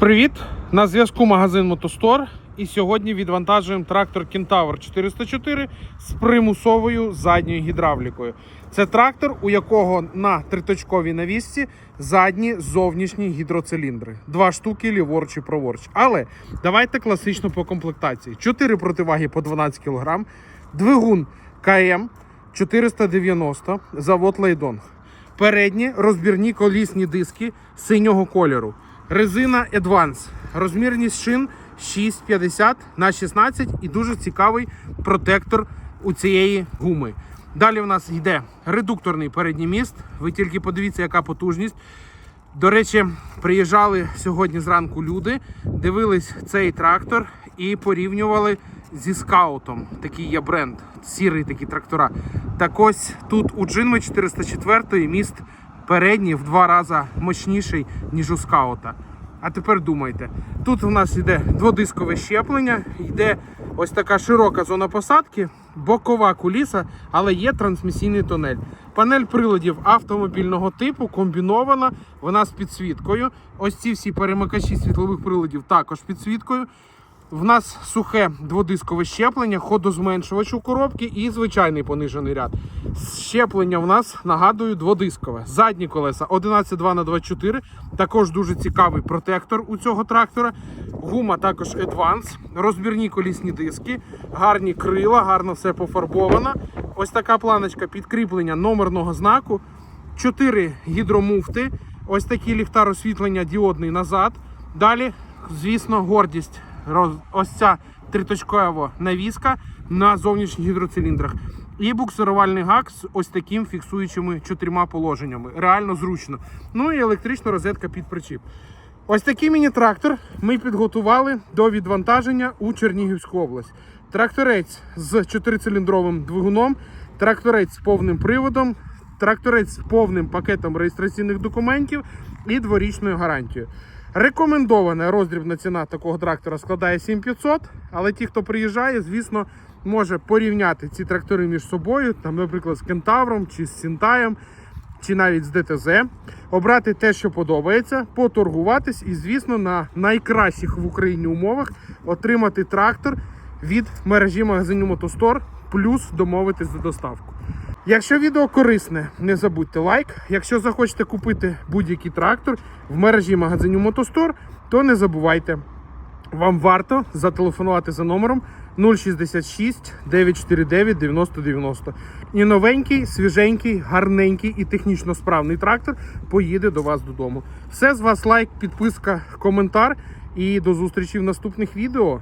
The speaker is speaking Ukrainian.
Привіт! На зв'язку магазин Мотостор. І сьогодні відвантажуємо трактор Кентавр 404 з примусовою задньою гідравлікою. Це трактор, у якого на триточковій навісці задні зовнішні гідроциліндри. Два штуки ліворуч і праворуч. Але давайте класично по комплектації: 4 противаги по 12 кг, двигун КМ 490, завод Лейдонг. Передні розбірні колісні диски синього кольору. Резина Advance. Розмірність шин 6,50 на 16 і дуже цікавий протектор у цієї гуми. Далі в нас йде редукторний передній міст. Ви тільки подивіться, яка потужність. До речі, приїжджали сьогодні зранку люди, дивились цей трактор і порівнювали зі скаутом. Такий є бренд, сірий такі трактора. Так ось тут у Джинми 404 міст передній в два рази мощніший, ніж у скаута. А тепер думайте, тут у нас йде дводискове щеплення, йде ось така широка зона посадки, бокова куліса, але є трансмісійний тунель. Панель приладів автомобільного типу комбінована, вона з підсвіткою. Ось ці всі перемикачі світлових приладів також підсвіткою. В нас сухе дводискове щеплення, ходозменшувач у коробки і звичайний понижений ряд. Щеплення в нас, нагадую, дводискове. Задні колеса 11,2 на 24 Також дуже цікавий протектор у цього трактора. Гума також Advance, розбірні колісні диски, гарні крила, гарно все пофарбовано. Ось така планочка підкріплення номерного знаку. 4 гідромуфти. Ось такий ліхтар освітлення діодний назад. Далі, звісно, гордість. Роз... Ось ця триточкова навіска на зовнішніх гідроциліндрах. І буксирувальний гак з ось таким фіксуючими чотирма положеннями. Реально зручно. Ну і електрична розетка під причіп. Ось такий міні-трактор ми підготували до відвантаження у Чернігівську область. Тракторець з чотирициліндровим двигуном, тракторець з повним приводом, тракторець з повним пакетом реєстраційних документів і дворічною гарантією. Рекомендована роздрібна ціна такого трактора складає 7500, але ті, хто приїжджає, звісно, може порівняти ці трактори між собою, там, наприклад, з Кентавром чи з Сінтаєм, чи навіть з ДТЗ, обрати те, що подобається, поторгуватись і, звісно, на найкращих в Україні умовах отримати трактор від мережі магазинів Мотостор, плюс домовитись за доставку. Якщо відео корисне, не забудьте лайк. Якщо захочете купити будь-який трактор в мережі магазинів Мотостор, то не забувайте. Вам варто зателефонувати за номером 066 949 9090. І новенький, свіженький, гарненький і технічно справний трактор поїде до вас додому. Все з вас лайк, підписка, коментар. І до зустрічі в наступних відео.